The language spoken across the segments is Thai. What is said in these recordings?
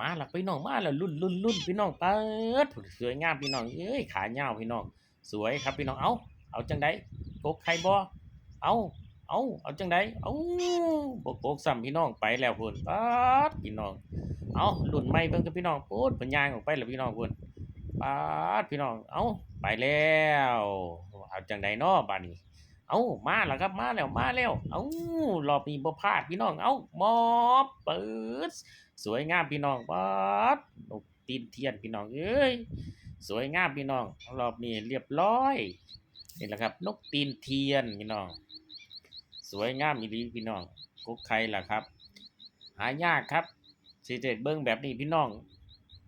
มาและพี่น้องมาแล้วรุ่นรุ่นรุ่นพี่น้องเปิดสวยงามพี่น้องเอ้ยขาเงาพี่น้อง สวยครับพี่น้องเอาเอาจังไดกกไข่บ่เอาเอาเอาจังไดเอาบ่กกซ้ำพี่น้องไปแล้วพุ่นปัดพี่น้อง เอารุ่นใหม่เบิ่งกับพี่น้องพูดเพิ่นย่างออกไปแล้วพี่น้องพุ่นปัดพี่น้อง เอาไปแล้ว เอาจังไดเนาะบัดนี้ เอามาแล้วครับมาแล้วมาแล้ว เอารอบนี้บ่พลาดพี่น้อง เอามอบเปิดสวยงามพี่น้องปัดนกตีนเทียนพี่น้องเอ้ยสวยงามพี่น้อง รอบนี้เรียบร้อยนี่แหละครับ นกตีนเทียนพี่น้อง สวยงามอีหลีพี่น้องกกไข่ล่ะครับ หายากครับสิเด็ดเบิ้งแบบนี้พี่น้อง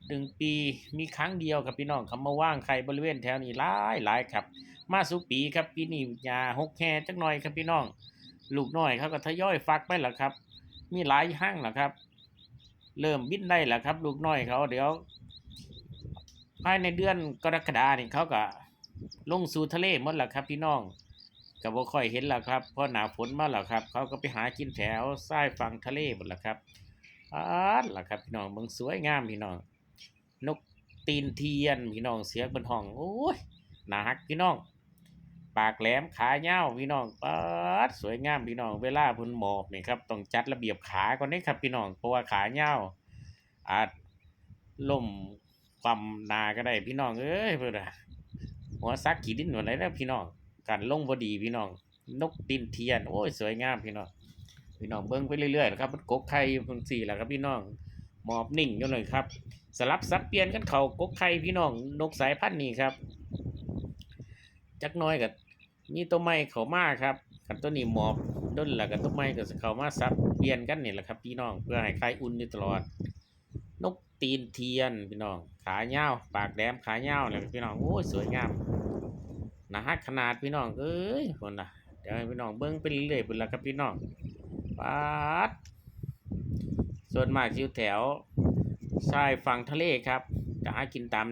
หนึ่งปีมีครั้งเดียวครับพี่น้องคำมาว่างไข่บริเวณแถวนี้หลายหลายครับ มาสุปีครับปีนี้ยาหกแค่จักหน่อยครับพี่น้อง ลูกน้อยเขาก็ทยอยฟักไปแล้วครับ มีหลายห้างแล้วครับ เริ่มบินได้แล้วครับ ลูกน้อยเขาเดี๋ยว ภายในเดือนกรกฎาเนี่ยเขาก็ลงสู่ทะเลหมดแล้วครับ พี่น้องก็บ่ค่อยเห็นแล้วครับเพราะหนาฝนมาแล้วครับ เขาก็ไปหากินแถวใต้ฝั่งทะเลหมดแล้วครับอาดล่ะครับพี่น้องเบิ่งสวยงามพี่น้อง นกตีนเทียนพี่น้องเสียงบนห้องโอ้ยน่าฮักพี่น้อง ปากแหลมขาเย้าพี่น้องปัดสวยงามพี่น้อง เวลาพุ่นหมอบนี่ครับต้องจัดระเบียบขาก่อนนี้ครับ พี่น้องเพราะว่าขาเย้าอาจล่มความนาก็ได้พี่น้องเอ้ยเพื่อนหัวซักขีดินหัวไหนแล้วพี่น้องกันลงบดีพี่น้อง นกตีนเทียน โอ้ยสวยงามพี่น้องพี่น้องเบิ้งไปเรื่อยๆนะครับมันกกไข่เพิ่งสี่แหละครับพี่น้อง หมอบนิ่งอยู่เลยครับ สลับสับเปลี่ยนกันเขากกไข่พี่น้องนกสายพันธุ์นี้ครับ จักน้อยกับมีตัวไม้เขามาครับกันตัวนี้หมอบด้นแล้วกับตัวไม้ก็สิเขามาซับเปลี่ยนกันนี่แหละครับ พี่น้องเพื่อให้ไข่อุ่นอยู่ตลอด นกตีนเทียนพี่น้อง ขาเง้าปากแหลมขาเง้าเลยพี่น้องโอ้ยสวยงามนะฮะขนาดพี่น้องเอ้ยคนน่ะเดี๋ยวให้พี่น้องเบิ้งไปเรื่อยๆพุ่นละครับพี่น้องปาด ส่วนมากอยู่แถวชายฝั่งทะเลครับจะหากินตาม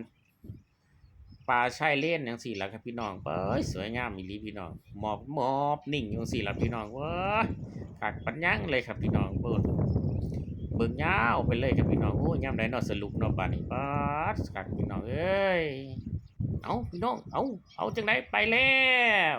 ปลาชายเล่นอย่างสี่ละครับพี่น้องเอ้ยสวยงามมีลีพี่น้องหมอบหมอบนิ่งอย่างสี่ละพี่น้องเว้ยขากปัญญังเลยครับพี่น้องเบิ่งเบิ่งยาวไปเลยครับพี่น้องโอ้ยยามใดเนอสรุปนาะบานี้ปัดขากพี่น้องเอ้ยเอาพี่น้องเอาเอาจังไดไปแล้ว